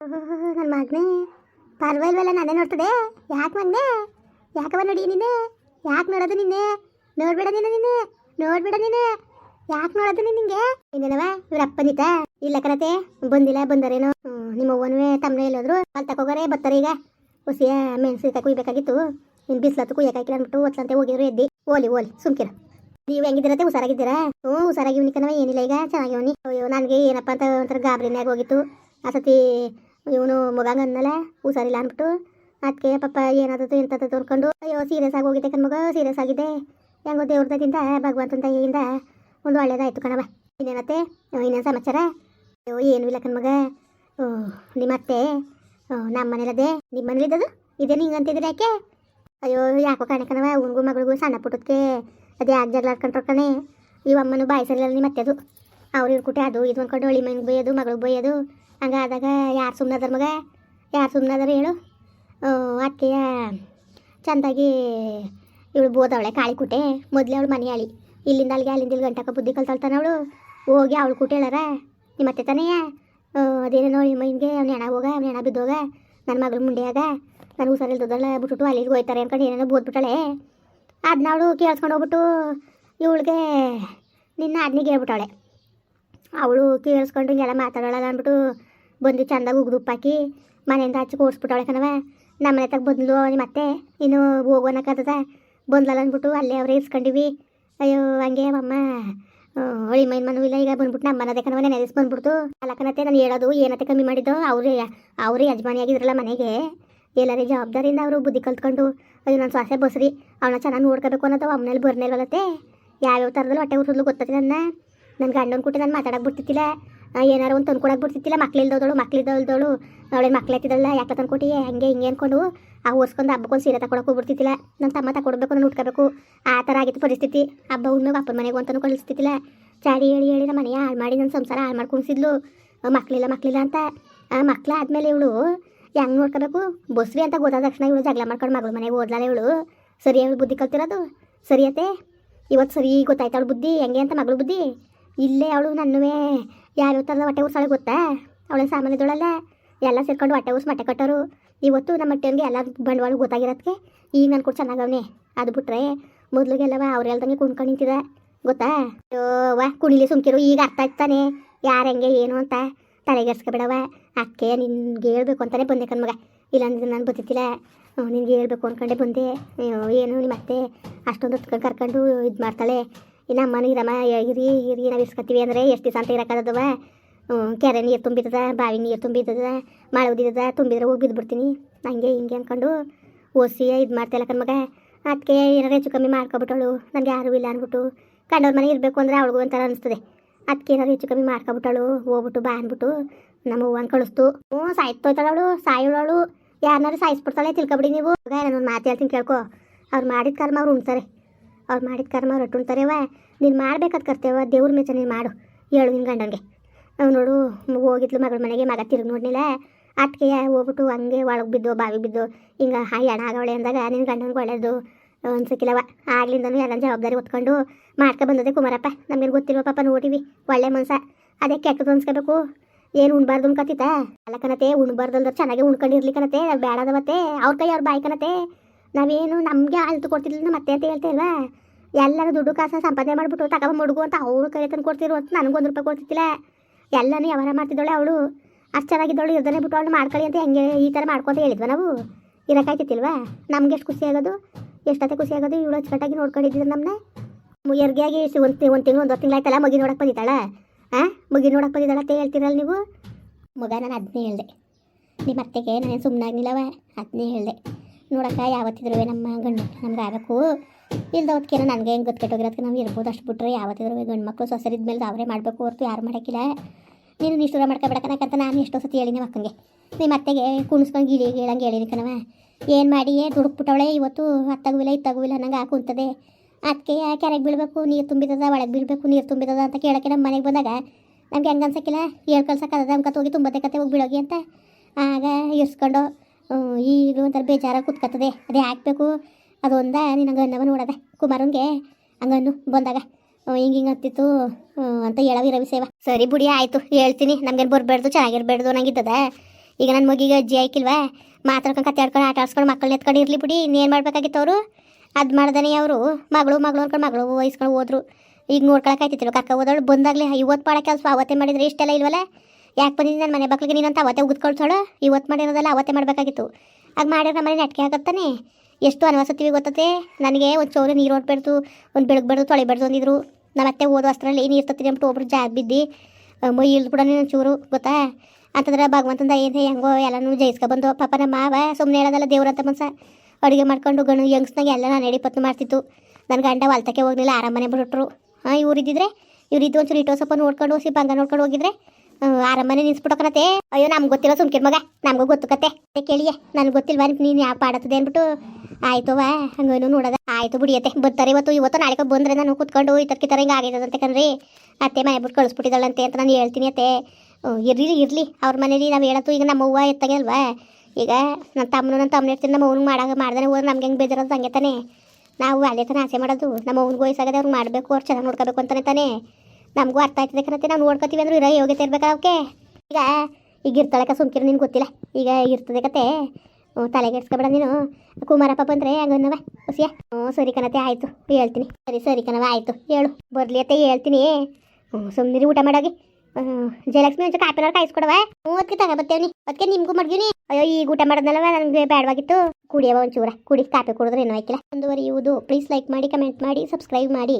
ನನ್ನ ಮಗನೇ. ಪರ್ವಾಗಿಲ್ವಲ್ಲ, ನಾನೇ ನೋಡ್ತದೆ? ಯಾಕೆ ಮಗನೇ ಯಾಕವ ನೋಡಿ ನಿನ್ನೆ? ಯಾಕೆ ನೋಡೋದು ನಿನ್ನೆ? ನೋಡ್ಬೇಡ ನೀನು ನಿನ್ನೆ? ನೋಡ್ಬೇಡ ನೀನು? ಯಾಕೆ ನೋಡೋದು ನೀನು ನಿಂಗೆ? ಇನ್ನೇನವ? ಇವ್ರ ಅಪ್ಪನಿತ ಇಲ್ಲ ಕರತೆ ಬಂದಿಲ್ಲ, ಬಂದರೇನೋ? ನಿಮ್ಮ ಅವ್ವನೂ ತಮ್ಮನೇ ಎಲ್ಲೋದ್ರು? ಅಲ್ಲಿ ತಗೋಗಾರೆ ಬರ್ತಾರೆ ಈಗ. ಹುಸಿಯ ಮೆಣಸಿನ ಕುಯ್ಬೇಕಾಗಿತ್ತು. ಇನ್ನು ಬಿಸ್ಲತ್ತು ಕುಯ್ಯಕಾಯ್ಕಿಲ್ಲ ಅಂದ್ಬಿಟ್ಟು ಒತ್ಲಂತೆ ಹೋಗಿದ್ರು ಎದ್ದಿ. ಓಲಿ ಓಲಿ, ಸುಮ್ಕಿರ. ನೀವು ಹೆಂಗಿದ್ದೀರತ್ತೆ? ಹುಷಾರಾಗಿದ್ದೀರಾ? ಹ್ಞೂ, ಹುಷಾರಾಗಿವ್ನಿ ಕಣವ, ಏನಿಲ್ಲ ಈಗ. ಚೆನ್ನಾಗಿವ್ನಿ. ಅಯ್ಯೋ, ನನಗೆ ಏನಪ್ಪ ಅಂತ ಒಂಥರ ಗಾಬರಿನೇ ಆಗೋಗಿತ್ತು. ಆ ಸತಿ ಇವನು ಮಗಂಗ ಅನ್ನಲ್ಲ ಹುಷಾರಿಲ್ಲ ಅಂದ್ಬಿಟ್ಟು ಅದಕ್ಕೆ ಪಾಪ ಏನಾದದ್ದು ಎಂತದ್ದು ಅನ್ಕೊಂಡು ಅಯ್ಯೋ ಸೀರಿಯಸ್ ಆಗಿ ಹೋಗಿದ್ದೆ ಕಣ್ಮಗ ಸೀರಿಯಸ್ ಆಗಿದೆ. ಹೆಂಗೋ ದೇವ್ರದಾಗಿಂದ ಭಗವಂತನ ದಯೆಯಿಂದ ಒಂದು ಒಳ್ಳೇದಾಯ್ತು ಕಣವ ಇನ್ನೇನತ್ತೆ? ಇನ್ನೇನು ಸಮಾಚಾರ? ಅಯ್ಯೋ ಏನೂ ಇಲ್ಲ ಕಣ್ಮಗ. ಓ, ನಿಮ್ಮ ಮನೇಲದೆ ನಿಮ್ಮ ಮನೇಲಿದ್ದದು ಇದೇನು ಹಿಂಗೆ ಅಂತಿದ್ರೆ ಯಾಕೆ? ಅಯ್ಯೋ ಯಾಕೋ ಕಾಣೆ ಕಣವ ಅವನಿಗೂ ಮಗಳಿಗೂ ಸಣ್ಣ ಪುಟ್ಟದಕ್ಕೆ ಅದೇ ಆಗ ಜಗಳ ಆಡ್ಕೊಂಡ್ರು ಕಣೆ? ಇವ ಅಮ್ಮನು ಬಾಯಿ ಸರಿಲ್ಲ ನಿಮ್ಮ ಅತ್ತೆದು ಅವ್ರು ಇವ್ರು ಅದು ಇದು ಅಂದ್ಕೊಂಡು ಹೊಳಿ ಮನೆಗೆ ಬೈಯೋದು ಮಗಳಿಗೆ ಬೈಯೋದು ಹಂಗಾದಾಗ ಯಾರು ಸುಮ್ಮನದ್ರ ಮಗ? ಯಾರು ಸುಮ್ಮನದ್ರ ಹೇಳು. ಅತ್ತೆಯ ಚೆಂದಾಗಿ ಇವಳು ಬೋದವಳೆ ಕಾಳಿ ಕುಟೆ. ಮೊದಲೇ ಅವಳು ಮನೆ ಹಳಿ ಇಲ್ಲಿಂದ ಅಲ್ಲಿಗೆ ಅಲ್ಲಿಂದ ಇಲ್ಲಿ ಗಂಟಕ ಬುದ್ಧಿ ಕಲ್ತಾಳ್ತಾನೆ ಅವಳು. ಹೋಗಿ ಅವಳು ಹೇಳಾರ? ನಿಮ್ಮ ಅತ್ತೆ ತಾನೇ ಅದೇನೇನೋ ನಿಮ್ಮ ಮೈನ್ಗೆ ಅವ್ನು ಹೆಣ ಹೋಗ, ಅವ್ನು ಹೆಣ ಬಿದ್ದೋಗ ನನ್ನ ಮಗಳು ಮುಂಡೆಯಾಗ ನಾನು ಹುಷಾರಿಲ್ದಲ್ಲ ಬಿಟ್ಬಿಟ್ಟು ಅಲ್ಲಿಗೆ ಹೋಯ್ತಾರೆ ಅನ್ಕೊಂಡು ಏನೇನೋ ಬೋದ್ಬಿಟ್ಟಾಳೆ ಅದನ್ನ ಅವಳು ಕೇಳಿಸ್ಕೊಂಡು ಹೋಗ್ಬಿಟ್ಟು ಇವಳಿಗೆ ನಿನ್ನ ಅದನ್ನಿಗೆ ಹೇಳ್ಬಿಟ್ಟಾಳೆ. ಅವಳು ಕೇಳಿಸ್ಕೊಂಡು ಹಿಂಗೆಲ್ಲ ಮಾತಾಡೋಲ್ಲ ಅಂದ್ಬಿಟ್ಟು ಬಂದು ಚಂದಾಗ ಉಗ್ದು ಉಪ್ಪಾಕಿ ಮನೆಯಿಂದ ಹಚ್ಚಿ ಕೂಡಿಸ್ಬಿಟ್ಟವಳೆ ಕಣವ ನಮ್ಮ ಮನೆ ತಗ ಬಂದ್ಲು ಅವನಿಗೆ ಮತ್ತೆ. ಇನ್ನು ಹೋಗೋನಕ್ಕದ ಬಂದ್ಲಲ್ಲ ಅಂದ್ಬಿಟ್ಟು ಅಲ್ಲೇ ಅವ್ರು ಇಸ್ಕೊಂಡಿವಿ ಅಯ್ಯೋ, ಹಂಗೆ ಅಮ್ಮ ಹೊಳಿ ಮೈನ್ ಮನೂ ಇಲ್ಲ. ಈಗ ಬಂದ್ಬಿಟ್ಟು ನಮ್ಮ ಮನದೇ ಕಣವ ನೆನೆ ಬಂದ್ಬಿಡ್ತು. ಅಲ್ಲ ಕಣತ್ತೆ, ನಾನು ಹೇಳೋದು ಏನತ್ತೆ ಕಮ್ಮಿ ಮಾಡಿದ್ದು? ಅವರೇ ಅವರೇ ಯಜಮಾನಿ ಆಗಿದ್ರಲ್ಲ ಮನೆಗೆ. ಎಲ್ಲರೇ ಜವಾಬ್ದಾರಿಯಿಂದ ಅವರು ಬುದ್ಧಿ ಕಲ್ತ್ಕೊಂಡು, ಅಯ್ಯೋ ನನ್ನ ಸ್ವಾಸೆ ಬಸ್ರಿ, ಅವನ ಚೆನ್ನಾಗಿ ನೋಡ್ಕೋಬೇಕು ಅನ್ನೋದು ಅವನಲ್ಲಿ ಯಾವ ಯಾವ್ಯಾವ ಥರದಲ್ಲಿ ಹೊಟ್ಟೆ ಉರಿದ್ಲು ಗೊತ್ತತಿ ನನ್ನ. ನನ್ನ ಗಂಡನ ಕೂಟಿ ನಾನು ಮಾತಾಡಕ್ಕೆ ಬಿಡ್ತಿದ್ದಿಲ್ಲ. ಏನಾರ ಒಂದು ತಂದು ಕೊಡಕ್ಕೆ ಬಿಡ್ತಿತ್ತಿಲ್ಲ ಮಕ್ಳಿಲ್ದೋದಳು ಮಕ್ಳಿದ್ದವಳ್ದವಳು ಅವಳೇನು ಮಕ್ಳು ಯಾಕೆ ತಂದು ಕೊಟ್ಟಿ ಹಂಗೆ ಹಿಂಗೆ ಅಂದ್ಕೊಂಡು ಆ ಓಸ್ಕೊಂಡು ಹಬ್ಬಕ್ಕೊಂದು ಸೀರೆ ತಗೊಳಕ್ಕೂ ಹೋಗ್ಬಿಡ್ತಿತ್ತಿಲ್ಲ ನನ್ನ ತಮ್ಮ ತಗೊಡ್ಬೇಕು ನಾನು ಉಟ್ಕೋಬೇಕು. ಆ ಥರ ಆಗಿತ್ತು ಪರಿಸ್ಥಿತಿ. ಹಬ್ಬ ಉಣ್ಮೇಗೆ ಅಪ್ಪನ ಮನೆಗೆ ಅಂತಲೂ ಕಳಿಸ್ತಿತ್ತಿಲ್ಲ ಚಾಡಿ ಹೇಳಿ ಹೇಳಿ ನಮ್ಮ ಮನೆಯ ಹಾಳು ಮಾಡಿ ನನ್ನ ಸಂಸಾರ ಹಾಳು ಮಾಡಿ ಕುಣಿಸಿದ್ಲು. ಮಕ್ಳಿಲ್ಲ ಮಕ್ಳಿಲ್ಲ ಅಂತ. ಆ, ಮಕ್ಳು ಆದಮೇಲೆ ಇವಳು ಹೆಂಗೆ ನೋಡ್ಕೋಬೇಕು? ಬಸ್ವಿ ಅಂತ ಗೊತ್ತಾದ ತಕ್ಷಣ ಇವಳು ಜಗಳ ಮಾಡ್ಕೊಂಡು ಮಗಳ ಮನೆಗೆ ಓದ್ಲಾಳೆ ಇವಳು. ಸರಿ ಅವಳು ಬುದ್ಧಿ ಕಲ್ತಿರೋದು? ಸರಿಯತ್ತೆ ಇವತ್ತು ಸರಿ ಗೊತ್ತಾಯ್ತು ಅವಳು ಬುದ್ಧಿ? ಹೆಂಗೆ ಅಂತ ಮಗಳು ಬುದ್ಧಿ? ಇಲ್ಲೇ ಅವಳು ನನ್ನುವೇ ಯಾವ್ಯಾವ ಥರದ ಹೊಟ್ಟೆ ಉರ್ಸಾಳೆ ಗೊತ್ತಾ? ಅವಳ ಸಾಮಾನ್ಯದೊಳಲ್ಲ. ಎಲ್ಲ ಸೇರ್ಕೊಂಡು ಹೊಟ್ಟೆ ಉರ್ಸ್ ಮಟ್ಟೆ ಕಟ್ಟೋರು. ಇವತ್ತು ನಮ್ಮ ಅಟ್ಟೆಯನ್ಗೆ ಎಲ್ಲ ಬಂಡವಾಳ ಗೊತ್ತಾಗಿರೋದಕ್ಕೆ ಈಗ ನಾನು ಕೂಡ ಚೆನ್ನಾಗವನೆ. ಅದು ಬಿಟ್ರೆ ಮೊದಲಿಗೆಲ್ಲವ ಅವ್ರು ಹೇಳ್ದಂಗೆ ಕುಣ್ಕೊಂಡು ನಿಂತಿದೆ ಗೊತ್ತಾ? ವಾ ಕುಣಿಲಿ ಸುಮ್ಕಿರು. ಈಗ ಅರ್ಥ ಆಯ್ತಾನೆ ಯಾರು ಹೆಂಗೆ, ಏನು ಅಂತ. ತಲೆಗೆಡ್ಸ್ಕೊಬೇಡವ ಅಕ್ಕೆ ನಿನ್ಗೆ ಹೇಳ್ಬೇಕು ಅಂತಾನೆ ಬಂದೆ ಕಣ್ಮಗ ಇಲ್ಲಾಂದ್ರೆ ನಾನು ಬತ್ತಿತ್ತಿಲ್ಲ ನಿನ್ಗೆ ಹೇಳ್ಬೇಕು ಅಂದ್ಕೊಂಡೆ ಬಂದೆ. ಏನು ನಿಮ್ಮ ಅತ್ತೆ? ಅಷ್ಟೊಂದು ಕರ್ಕೊಂಡು ಇದು ಮಾಡ್ತಾಳೆ. ಇನ್ನು ಅಮ್ಮನ ಇರಮ್ಮ ಇರಿ ಇರಿ ನಾವು ಇಸ್ಕೊತೀವಿ ಅಂದರೆ ಎಷ್ಟು ದಿವಸ ಅಂತ ಇರೋಕ್ಕಾಗದವ ಕೆರೆ ನೀರು ತುಂಬಿದ್ದದ ಬಾವಿ ನೀರು ತುಂಬಿದ್ದದ ಮಳೆ ಉದಿರ್ತದ ತುಂಬಿದ್ರೆ ಹೋಗಿ ಬಿದ್ದುಬಿಡ್ತೀನಿ ಹಂಗೆ ಹಿಂಗೆ ಅಂದ್ಕೊಂಡು ಓಸಿ ಇದು ಮಾಡ್ತಾಯಿಲ್ಲ ಕಣ್ಮಗ ಅದಕ್ಕೆ ಏನಾರು ಹೆಚ್ಚು ಕಮ್ಮಿ ಮಾಡ್ಕೊಬಿಟ್ಟಳು ನನಗೆ ಯಾರೂ ಇಲ್ಲ ಅಂದ್ಬಿಟ್ಟು ಕಂಡವ್ರ ಮನೆ ಇರಬೇಕು ಅಂದರೆ ಅವಳಿಗೂ ಒಂಥರ ಅನಿಸ್ತದೆ. ಅದಕ್ಕೆ ಏನಾರು ಹೆಚ್ಚು ಕಮ್ಮಿ ಮಾಡ್ಕೊಬಿಟ್ಟಳು ಹೋಗ್ಬಿಟ್ಟು ಬಾ ಅಂದ್ಬಿಟ್ಟು ನಮ್ಮ ಅವ್ವನ ಕಳಿಸ್ತು. ಹ್ಞೂ, ಸಾಯ್ತೋಯ್ತಾಳೆ ಅವಳು ಸಾಯೋಳವಳು ಯಾರನ್ನಾರು ಸಾಯಿಸ್ಬಿಡ್ತಾಳೆ ತಿಳ್ಕೊಬಿಡಿ ನೀವು. ನಾನು ಮಾತು ಹೇಳ್ತೀನಿ ಕೇಳ್ಕೊ. ಅವ್ರು ಮಾಡಿದ ಕರ್ಮ ಅವ್ರು ಉಣ್ತಾರೆ. ಅವ್ರು ಮಾಡಿದ ಕರ್ಮ ಅವ್ರು ನೀನು ಮಾಡ್ಬೇಕಾದ ಕರ್ತೇವ ದೇವ್ರ ಮೇಚ ನೀನು ಮಾಡು. ಹೇಳು ನಿನ್ನ ಗಂಡನಿಗೆ. ಅವ್ನು ನೋಡು, ಹೋಗಿದ್ಲು ಮಗಳ ಮನೆಗೆ, ಮಗ ತಿರುಗಿ ನೋಡ್ನಿಲ್ಲ. ಅಟ್ಕೆ ಹೋಗ್ಬಿಟ್ಟು ಹಂಗೆ ಒಳಗೆ ಬಿದ್ದು, ಬಾವಿಗೆ ಬಿದ್ದು, ಹಿಂಗೆ ಹಾಯ್ ಹಣ ಆಗವಳೆ ಅಂದಾಗ ನಿನ್ನ ಗಂಡನಿಗೆ ಒಳ್ಳೇದು ಅನ್ಸಕ್ಕಿಲ್ಲವ ಆಗ್ಲಿಂದನು ಎಲ್ಲ ಜವಾಬ್ದಾರಿ ಹೊತ್ಕೊಂಡು ಮಾಡ್ಕೊ ಬಂದದೆ ಕುಮಾರಪ್ಪ. ನಮಗೆ ಗೊತ್ತಿಲ್ವ ಪಾಪ ನೋಡಿವಿ, ಒಳ್ಳೆ ಮನ್ಸ. ಅದೇ ಕೆಟ್ಟದ್ದು ಅನ್ಸ್ಕೋಬೇಕು. ಏನು ಉಣ್ಬಾರ್ದು ಅನ್ಕತ್ತಿತ್ತ ಅಲ್ಲ ಕಣತೆ ಉಣ್ಬಾರ್ದಲ್ದ್ರೆ ಚೆನ್ನಾಗಿ ಉಣ್ಕೊಂಡಿರ್ಲಿ ಕಣತೆ ಬೇಡದವತ್ತೆ ಅವ್ರ ಕೈ ಅವ್ರ ಬಾಯಿ ಕಣತೆ. ನಾವೇನು ನಮಗೆ ಅಳ್ತು ಕೊಡ್ತಿರ್ಲಿಲ್ಲ ಮತ್ತೆ ಅಂತ ಹೇಳ್ತೇವಾ ಎಲ್ಲರೂ ದುಡ್ಡು ಕಾಸ ಸಂಪಾದನೆ ಮಾಡಿಬಿಟ್ಟು ತಗೊಂಬ ಮುಡುಗು ಅಂತ ಅವಳು ಕೈ ತಂದು ಕೊಡ್ತಿರು ಅಂತ ನನಗೊಂದು ರೂಪಾಯಿ ಕೊಡ್ತಿದ್ದಿಲ್ಲ. ಎಲ್ಲನೂ ವ್ಯವಹಾರ ಮಾಡ್ತಿದ್ದಾಳೆ ಅವಳು. ಅಷ್ಟು ಚೆನ್ನಾಗಿದ್ದವಳು ಇದನ್ನೇ ಬಿಟ್ಟು ಅವಳು ಮಾಡ್ಕೊಳ್ಳಿ ಅಂತ ಹೆಂಗೆ ಈ ಥರ ಮಾಡ್ಕೊಂತ ಹೇಳಿದ್ವ ನಾವು? ಇರೋಕ್ಕಾಯ್ತಿತ್ತಿಲ್ವಾ ನಮ್ಗೆ ಎಷ್ಟು ಖುಷಿ ಆಗೋದು? ಎಷ್ಟೊತ್ತೆ ಖುಷಿ ಆಗೋದು? ಇವಳು ಅಚ್ಚುಕಟ್ಟಾಗಿ ನೋಡ್ಕೊಂಡಿದ್ದಿದ್ದು ನಮ್ಮನ್ನ ಎಷ್ಟು ಒಂದು ಒಂದು ತಿಂಗಳು ಒಂದು ತಿಂಗಳು ಆಯ್ತಲ್ಲ ಮಗಿ ನೋಡಕ್ಕೆ ಬಂದಿದ್ದಾಳ? ಹಾಂ ಮಗಿ ನೋಡಕ್ಕೆ ಬಂದಿದ್ದಾಳ ಅಂತ ಹೇಳ್ತೀರಲ್ಲ ನೀವು? ಮಗ, ನಾನು ಅದನ್ನೇ ಹೇಳಿದೆ. ನಿಮ್ಮ ಅತ್ತೆಗೆ ನಾನೇನು ಸುಮ್ಮನಾಗ್ನಿಲ್ಲವ ಅದನ್ನೇ ಹೇಳಿದೆ. ನೋಡಕ್ಕ ಯಾವತ್ತಿದ್ರು ನಮ್ಮ ಗಂಡು ನಮ್ಗೆ ಆಗಬೇಕು. ಇಲ್ದವತ್ಕೇನೋ ನನಗೆ ಹೆಂಗೆ ಗೊತ್ಕೆಟ್ಟೋಗಿರೋದಕ್ಕೆ ನಾವು ಇರ್ಬೋದು ಅಷ್ಟು ಬಿಟ್ಟರೆ ಯಾವತ್ತಿದ್ರು ಗಂಡು ಮಕ್ಕಳು ಸೊಸರಿದ ಮೇಲೆ ಅವರೇ ಮಾಡಬೇಕು ಹೊರತು ಯಾರು ಮಾಡೋಕ್ಕಿಲ್ಲ. ನೀನು ನಿಷ್ಠುರ ಮಾಡ್ಕೊಬೇಕನಕಂತ ನಾನು ಎಷ್ಟೋ ಸತಿ ಹೇಳಿನಿ ಮಕ್ಕಂಗೆ. ನಿಮ್ಮ ಅತ್ತೆಗೆ ಕುಣಿಸ್ಕೊಂಡು ಗಿಳಿ ಹೇಳಂಗೆ ಹೇಳಿನಿ ಕಣವ ಏನು ಮಾಡಿ ದುಡುಕ್ಬಿಟ್ಟವಳೆ, ಇವತ್ತು ಅತ್ತಾಗುವಿಲ್ಲ, ಇತ್ತಾಗುವಿಲ್ಲ ನಂಗೆ ಹಾಕುಂತದೆ ಅದಕ್ಕೆ ಕೆರೆಗೆ ಬೀಳಬೇಕು? ನೀರು ತುಂಬಿದದ, ಒಳಗೆ ಬೀಳಬೇಕು, ನೀರು ತುಂಬಿದದ ಅಂತ ಕೇಳೋಕ್ಕೆ ನಮ್ಮ ಮನೆಗೆ ಬಂದಾಗ ನಮ್ಗೆ ಹೆಂಗೆ ಅನ್ಸೋಕ್ಕಿಲ್ಲ? ಹೇಳ್ ಕಳ್ಸಕ್ಕದ ಹೋಗಿ ತುಂಬತ್ತೆ ಕತೆ ಹೋಗಿ ಬೀಳೋಗಿ ಅಂತ. ಆಗ ಇರ್ಸ್ಕೊಂಡು ಹ್ಮ್, ಈಗ ಒಂಥರ ಬೇಜಾರಾಗಿ ಕುತ್ಕತ್ತದೆ. ಅದೇ ಹಾಕ್ಬೇಕು. ಅದೊಂದ ಹಂಗೆ ಅನ್ನವ ನೋಡದೆ. ಕುಮಾರನ್ಗೆ ಹಂಗನ್ನು ಬಂದಾಗ. ಹಿಂಗೆ ಹಿಂಗೆ ಹತ್ತಿತ್ತು. ಅಂತ ಹೇಳವಿ ರವಿ ಸೇವಾ. ಸರಿ ಬುಡಿ ಆಯಿತು. ಹೇಳ್ತೀನಿ. ನಮ್ಗೇನು ಬರಬೇಡ್ದು ಚೆನ್ನಾಗಿರ್ಬೇಡ್ದು ನಂಗಿದ್ದದ ಈಗ ನನ್ನ ಮಗಿಗೆ ಅಜ್ಜಿ ಆಯ್ಕಿಲ್ವಾ ಮಾತಾಡ್ಕೊಂಡು ಕತೆ ಆಡ್ಕೊಂಡು ಆಟ ಆಡ್ಸ್ಕೊಂಡು ಮಕ್ಕಳನ್ನ ಎತ್ಕೊಂಡು ಇರಲಿ ಬಿಡಿ. ಇನ್ನೇನು ಮಾಡ್ಬೇಕಾಗಿತ್ತು ಅವರು? ಅದು ಮಾಡ್ದಾನೆ ಅವರು. ಮಗಳು ಮಗಳು ಅನ್ಕೊಂಡು ಮಗಳು ವಹಿಸ್ಕೊಂಡು ಹೋದ್ರು. ಈಗ ನೋಡ್ಕೊಳಕ್ಕೆ ಆಯ್ತಿತ್ತು ಕರ್ಕ ಹೋದವಳು ಬಂದಾಗಲೇ ಇವತ್ತು ಪಾಡ ಕೆಲಸ ಅವತ್ತೇ ಮಾಡಿದ್ರೆ ಇಷ್ಟೆಲ್ಲ ಇಲ್ವಲ್ಲ? ಯಾಕೆ ಬಂದಿದ್ದು ನನ್ನ ಮನೆ ಮಕ್ಳಿಗೆ ನೀನಂತ ಅವತ್ತೇ ಉಗಿದ್ಕೊಳ್ತಾಳ? ಇವತ್ತು ಮಾಡಿರೋದಲ್ಲ ಅವತ್ತೇ ಮಾಡಬೇಕಾಗಿತ್ತು. ಆಗ ಮಾಡಿದ್ರೆ ಮನೆ ನಟ್ಕೆ ಆಗತ್ತಾನೆ ಎಷ್ಟು ಅನವಸತ್ತೀವಿ ಗೊತ್ತತೆ ನನಗೆ ಒಂದು ಚೋರು ನೀರು ಓಡ್ಬಾರ್ದು ಒಂದು ಬೆಳಗ್ಬಾರ್ದು, ತೊಳಿಬಾರ್ದು ಅಂದಿದ್ರು. ನಮ್ಮ ಅತ್ತೆ ಓದೋ ಅಷ್ಟರಲ್ಲಿ ನೀರು ತತ್ತೀನಿ ಅಂದ್ಬಿಟ್ಟು ಒಬ್ರು ಜಾಗ ಬಿದ್ದು. ಮೈ ಇಳ್ದು ಕೂಡ ನೀನು ಚೂರು, ಗೊತ್ತಾ? ಅಂತಂದ್ರೆ ಭಗವಂತಂದ ಏನು ಹೆಂಗೋ ಎಲ್ಲನೂ ಜಯಿಸ್ಕೊಬಂದು ಪಾಪ ನಮ್ಮ ಮಾವ ಸುಮ್ಮನೆ ಹೇಳೋದಲ್ಲ ದೇವ್ರಂತ ಮನ್ಸ. ಅಡುಗೆ ಮಾಡ್ಕೊಂಡು ಗಣ ಯಂಗ್ಸ್ನಾಗೆ ಎಲ್ಲ ನಾನು ಎಡಿ ಪತ್ತು ಮಾಡ್ತಿತ್ತು. ನನ್ನ ಗಂಡ ಹೊಲ್ತಕ್ಕೆ ಹೋಗಲಿಲ್ಲ, ಆರಾಮನೆ ಬಿಟ್ಬಿಟ್ರು ಹಾಂ, ಇವ್ರು ಇದ್ದಿದ್ರೆ? ಇವ್ರು ಇದ್ದು ಒಂಚೂರು ಇಟ್ಟೋ ಸ್ವಲ್ಪ ನೋಡ್ಕೊಂಡು ಸಿ ಬಂಗ ನೋಡ್ಕೊಂಡು ಹೋಗಿದ್ರೆ? ಆರಾಮನೆ ನಿನ್ಸ್ಬಿಟ್ಟೋಕನತೆ ಅಯ್ಯೋ, ನಮ್ಗೆ ಗೊತ್ತಿಲ್ಲ ಸುಮ್ಕಿರ್ ಮಗ? ನಮಗೂ ಗೊತ್ತು ಕತೆ ಕೇಳಿಯೇ, ನನಗೆ ಗೊತ್ತಿಲ್ವಾ ನೀನು ಯಾವ ಪಾಡತ್ತದೆ ಅಂದ್ಬಿಟ್ಟು ಆಯ್ತವ ಹಂಗೇನು ನೋಡೋದ. ಆಯ್ತು ಬಿಡಿಯತ್ತೆ. ಬರ್ತಾರೆ ಇವತ್ತು. ಇವತ್ತು ನಾಳೆ ಬಂದ್ರೆ ನಾನು ಕುತ್ಕೊಂಡು ಈ ಥರ ಥರ ಹಿಂಗೆ ಕಣ್ರಿ. ಅತ್ತೆ ಮನೆ ಬಿಟ್ಟು ಕಳಿಸ್ಬಿಟ್ಟಿದ್ದಾಳಂತೆ ಅಂತ ನಾನು ಹೇಳ್ತೀನಿ ಅತ್ತೆ. ಇರಲಿ, ಇರ್ಲಿ. ಅವ್ರ ಮನೇಲಿ ನಾವು ಹೇಳತ್ತು, ಈಗ ನಮ್ಮ ಅವ್ವ ಎತ್ತಂಗೆ ಅಲ್ವಾ? ಈಗ ನನ್ನ ತಮ್ಮನು ನನ್ನ ತಮ್ಮನ ಇರ್ತೀನಿ, ನಮ್ಮ ಅವ್ನಿಗೆ ಮಾಡಾಗ ಮಾಡ್ದಾನೆ ಹೋದ್ರೆ ನಮ್ಗೆ ಹೆಂಗೆ ಬೇಜಾರದು ಹಂಗೆ ತಾನೆ. ನಾವು ಅಲ್ಲೇ ತಾನೆ ಆಸೆ ಮಾಡೋದು. ನಮ್ಮ ಅವ್ನಿಗೆ ವಯಸ್ಸಾಗದೆ ಅವ್ರಿಗೆ ಮಾಡಬೇಕು, ಅವ್ರು ಚೆನ್ನಾಗಿ ನೋಡ್ಕೋಬೇಕು ಅಂತಾನೆ ತಾನೆ. ನಮಗೂ ಅರ್ಥ ಆಯ್ತದೆ ಕಣತ್ತೆ. ನಾನು ನೋಡ್ಕೊತೀವಿ ಅಂದ್ರೆ ಇರೋ ಯೋಗ್ಯತೆ ಇರ್ಬೇಕಾ ಅವಕ್ಕೆ ಈಗ ಈಗ ಇರ್ತಾಳಕ ಸುಮ್ಕಿರು ನಿನ್ಗೆ ಗೊತ್ತಿಲ್ಲ ಈಗ ಇರ್ತದೆ ಕತೆ. ತಲೆಗೆಡ್ಸ್ಕೊಬೇಡ ನೀನು. ಕುಮಾರಪ್ಪ ಬಂದರೆ ಹಂಗನ್ನವ ಹುಸಿಯ ಹ್ಞೂ ಸರಿ ಕಣತೆ ಆಯಿತು. ಹೇಳ್ತೀನಿ. ಸರಿ ಸರಿ ಕಣವ ಆಯಿತು. ಹೇಳು. ಬರಲಿ ಅತ್ತೆ, ಹೇಳ್ತೀನಿ. ಹ್ಞೂ ಸುಮ್ಮನಿರಿ ಊಟ ಮಾಡೋಗಿ. ಜಯಲಕ್ಷ್ಮಿ ಒಂಚೂರು ಕಾಪಿನವ್ರು ಕಾಯಿಸ್ಕೊಡವ ಹ್ಞೂ ಅದಕ್ಕೆ ತಗೊಬರ್ತೇವ್ನಿ ಅದಕ್ಕೆ ನಿಮಗೂ ಮಡ್ಗಿನಿ ಅಯ್ಯೋ, ಈಗ ಊಟ ಮಾಡೋದಲ್ಲವ ನನಗೆ ಬೇಡವಾಗಿತ್ತು ಕುಡಿಯವ ಒಂಚೂರ. ಕುಡಿ ಕಾಪಿ ಕುಡಿದ್ರೆ ಏನೋ ಆಯ್ಕಿಲ್ಲ. ಮುಂದುವರಿಯುವುದು ಪ್ಲೀಸ್ ಲೈಕ್ ಮಾಡಿ ಕಮೆಂಟ್ ಮಾಡಿ ಸಬ್ಸ್ಕ್ರೈಬ್ ಮಾಡಿ.